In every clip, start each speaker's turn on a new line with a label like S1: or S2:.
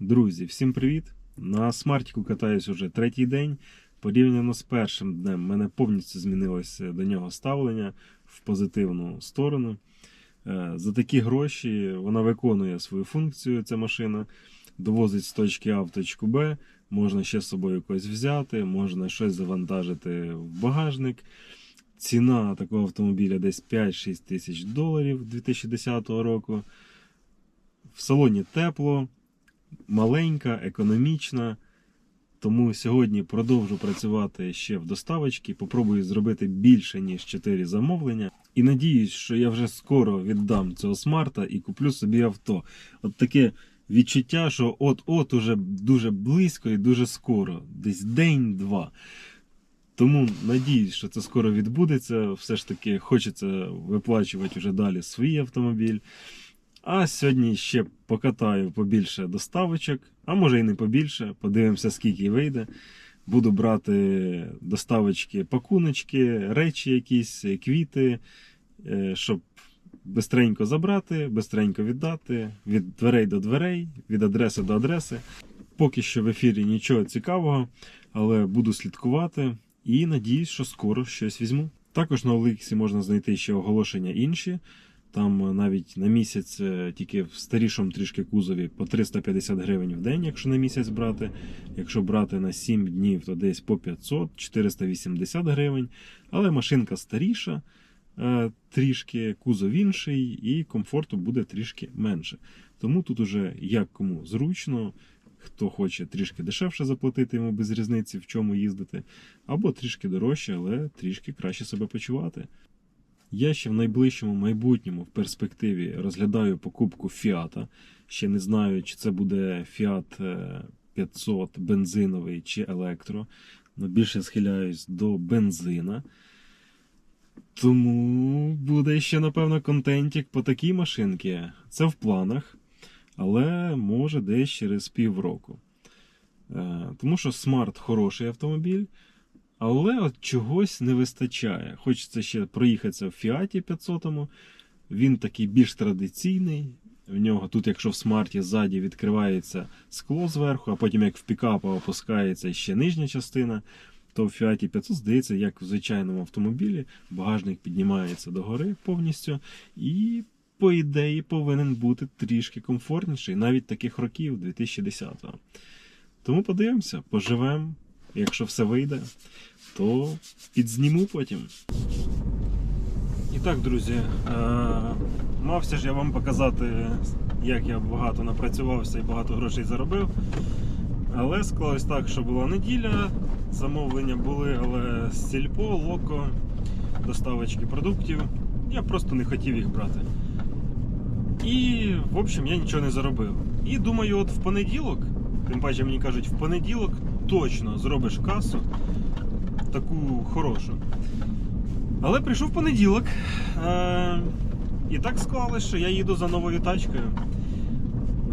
S1: Друзі, всім привіт! На смартіку катаюсь уже третій день. Порівняно з першим днем, мене повністю змінилося до нього ставлення в позитивну сторону. Е, За такі гроші вона виконує свою функцію, ця машина. Довозить з точки А в точку Б, можна ще з собою когось взяти, можна щось завантажити в багажник. Ціна такого автомобіля десь 5-6 тисяч доларів 2010 року. В салоні тепло, маленька, економічна. Тому сьогодні продовжу працювати ще в доставочці. Попробую зробити більше, ніж 4 замовлення. І надіюсь, що я вже скоро віддам цього смарта і куплю собі авто. От таке відчуття, що от-от уже дуже близько і дуже скоро, десь день-два. Тому надіюсь, що це скоро відбудеться. Все ж таки хочеться виплачувати вже далі свій автомобіль. А сьогодні ще покатаю побільше доставочок, а може і не побільше. Подивимося, скільки вийде. Буду брати доставочки, пакуночки, речі якісь, квіти, е, щоб бистренько забрати, бистренько віддати, від дверей до дверей, від адреси до адреси. Поки що в ефірі нічого цікавого, але буду слідкувати і надіюсь, що скоро щось візьму. Також на Оликсі можна знайти ще оголошення інші. Там е, навіть на місяць е, тільки в старішому трішки кузові по 350 гривень в день, якщо на місяць брати. Якщо брати на 7 днів, то десь по 500, 480 гривень. Але машинка старіша, е, трішки кузов інший, і комфорту буде трішки менше. Тому тут уже як кому зручно. Хто хоче трішки дешевше заплатити йому без різниці, в чому їздити, або трішки дорожче, але трішки краще себе почувати. Я ще в найближчому майбутньому в перспективі розглядаю покупку Фіата. Ще не знаю, чи це буде е, 500 бензиновий чи електро. але більше схиляюсь до бензина. Тому буде ще, напевно, контентик по такій машинці. Це в планах, але може десь через півроку. Е, Тому що Smart хороший автомобіль. Але от чогось не вистачає. Хочеться ще проїхатися в Фіаті 500. Він такий більш традиційний. В нього тут, якщо в смарті ззаді відкривається скло зверху, а потім як в пікапа опускається ще нижня частина, то в Фіаті 500 здається, як в звичайному автомобілі, багажник піднімається догори повністю. І, по ідеї, повинен бути трішки комфортніший, навіть таких років 2010-го. Тому подивимося, поживемо. Якщо все вийде, то підзніму потім. І так, друзі, е, мався ж я вам показати, як я багато напрацювався і багато грошей заробив. Але склалось так, що була неділя, замовлення були, але з сільпо, локо, доставочки продуктів. Я просто не хотів їх брати. І, в общем, я нічого не заробив. І думаю, от в понеділок, тим паче мені кажуть, в понеділок точно зробиш касу таку хорошу. Але прийшов понеділок. Е- і так склалось, що я їду за новою тачкою.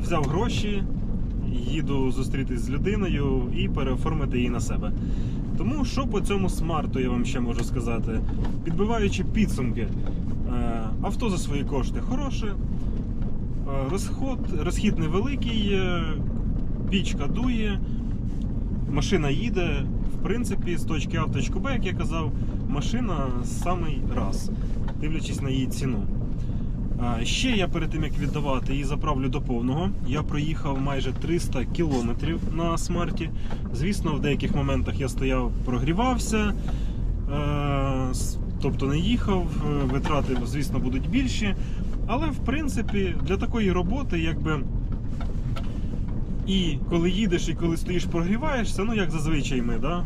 S1: Взяв гроші, їду зустрітись з людиною і переоформити її на себе. Тому що по цьому смарту я вам ще можу сказати, підбиваючи підсумки, е, авто за свої кошти хороше, е, розход, розхід невеликий, е, пічка дує, машина їде, в принципі, з точки А в точку Б, як я казав, машина самий раз, дивлячись на її ціну. Ще я перед тим як віддавати її заправлю до повного. Я проїхав майже 300 кілометрів на смарті. Звісно, в деяких моментах я стояв, прогрівався, е, тобто не їхав, е, витрати, звісно, будуть більші. Але в принципі для такої роботи, якби. І коли їдеш, і коли стоїш, прогріваєшся, ну як зазвичай ми, да?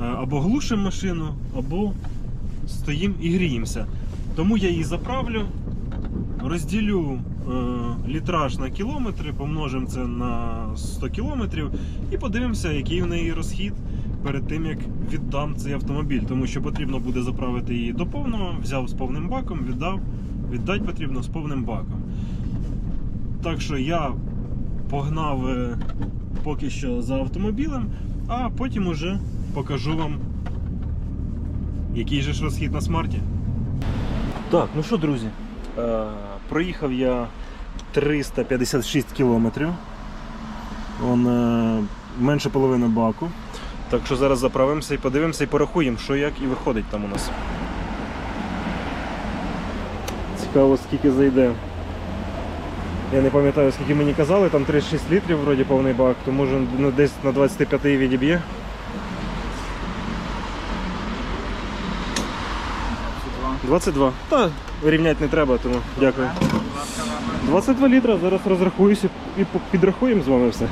S1: Е, або глушимо машину, або стоїмо і гріємося. Тому я її заправлю, розділю е, літраж на кілометри, помножимо це на 100 кілометрів і подивимося, який в неї розхід перед тим, як віддам цей автомобіль. Тому що потрібно буде заправити її до повного, взяв з повним баком, віддав, віддати потрібно з повним баком. Так що я погнав е, поки що за автомобілем, а потім уже покажу вам, який же ж розхід на смарті. Так, ну що, друзі, е, проїхав я 356 кілометрів. Он е, менше половини баку. Так що зараз заправимося і подивимося і порахуємо, що як і виходить там у нас. Цікаво, скільки зайде. Я не пам'ятаю, скільки мені казали, там 36 літрів вроді повний бак, то може ну, десь на 25 відіб'є. 22. Та рівняти не треба, тому дякую. 22 літра, зараз розрахуюся і підрахуємо з вами все.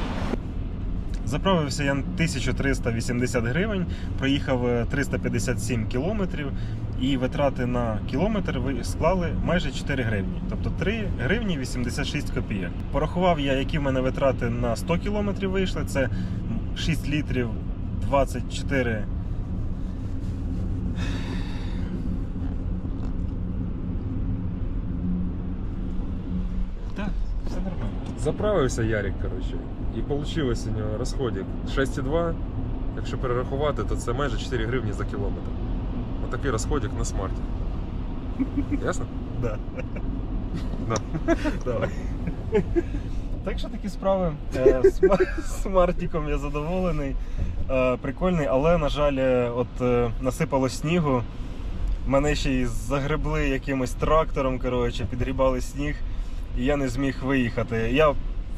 S1: Заправився я 1380 гривень, проїхав е, 357 кілометрів і витрати на кілометр склали майже 4 гривні, тобто 3 гривні 86 копійок. Порахував я, які в мене витрати на 100 кілометрів вийшли. Це 6 літрів 24 все нормально.
S2: Заправився Ярик, коротше, і вийшло у нього розходик 6,2. Якщо перерахувати, то це майже 4 гривні за кілометр. Отакий розходик на смарті. Ясно?
S1: Да.
S2: Да.
S1: Давай. Так що такі справи. Е, Смартіком я задоволений. Е, Прикольний, але, на жаль, е, от насипало снігу. Мене ще й загребли якимось трактором, коротше, підрібали сніг, і я не зміг виїхати. Я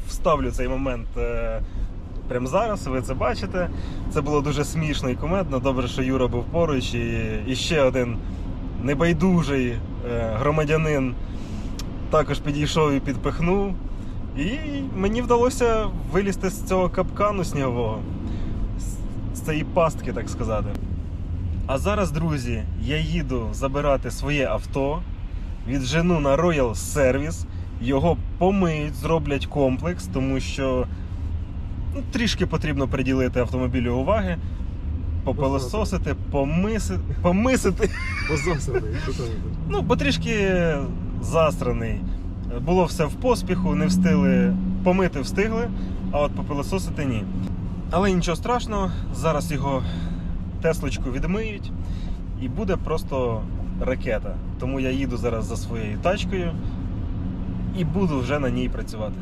S1: вставлю цей момент прямо зараз, ви це бачите. Це було дуже смішно і кумедно. Добре, що Юра був поруч, і, і ще один небайдужий е, громадянин також підійшов і підпихнув. І мені вдалося вилізти з цього капкану снігового, з- цієї пастки, так сказати. А зараз, друзі, я їду забирати своє авто, віджену на Royal Service, його помиють, зроблять комплекс, тому що ну, трішки потрібно приділити автомобілю уваги, попилососити, помиси, помисити.
S2: Там?
S1: Ну, бо трішки застраний. Було все в поспіху, не встигли помити встигли, а от попилососити ні. Але нічого страшного, зараз його теслочку відмиють і буде просто ракета. Тому я їду зараз за своєю тачкою і буду вже на ній працювати.